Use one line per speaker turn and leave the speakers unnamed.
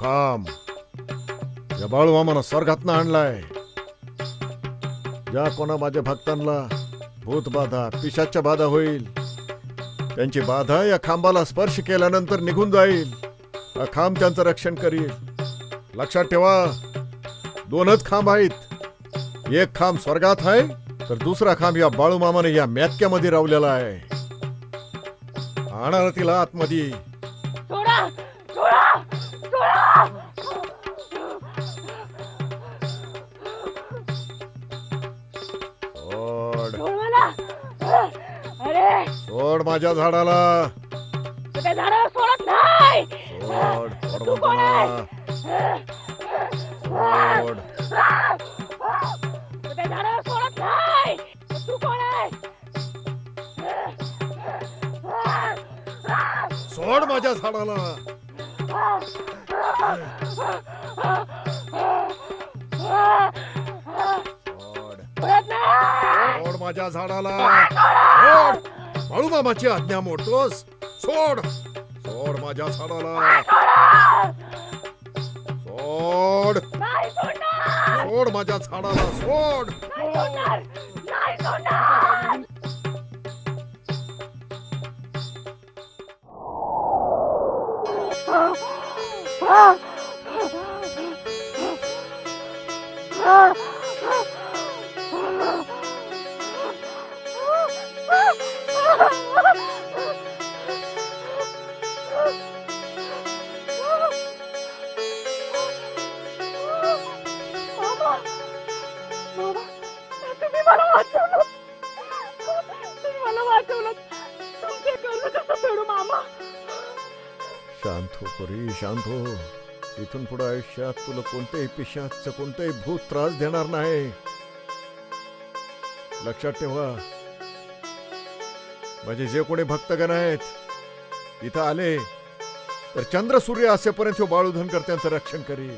खांब या बाळूमामानं स्वर्गातनं आणलाय. ज्या कोणा माझ्या भक्तांना भूत बाधा पिशाच्या बाधा होईल त्यांची बाधा या खांबाला स्पर्श केल्यानंतर निघून जाईल. हा खांब त्यांचं रक्षण करील. लक्षात ठेवा दोनच खांब आहेत. एक खांब स्वर्गात आहे तर दुसरा खांब या बाळूमामाने या मॅतक्यामध्ये रावलेला आहे. आणा तिला आतमध्ये.
सोड
माझ्या झाडाला.
झाडाला सोडत नाही.
सोड सोड
तू
म्हणतो
कोण आहे?
ना. सोड.
तू त्या झाडाला सोडत नाही. तू कोण आहे
सोड माझ्या झाडाला. माझ्या झाडाला सोड बाळू मामाची आज्ञा मोडतोस सोड सोड माझ्या झाडाला सोड सोड माझ्या झाडाला सोड
नाही
शांत हो परी शांत हो. इथून पुढे आयुष्यात तुला कोणत्याही पिशाचं कोणतंही भूत त्रास देणार नाही. लक्षात ठेवा म्हणजे जे कोणी भक्तगण आहेत इथं आले तर चंद्र सूर्य असेपर्यंत बाळूधनकर त्यांचं रक्षण करील.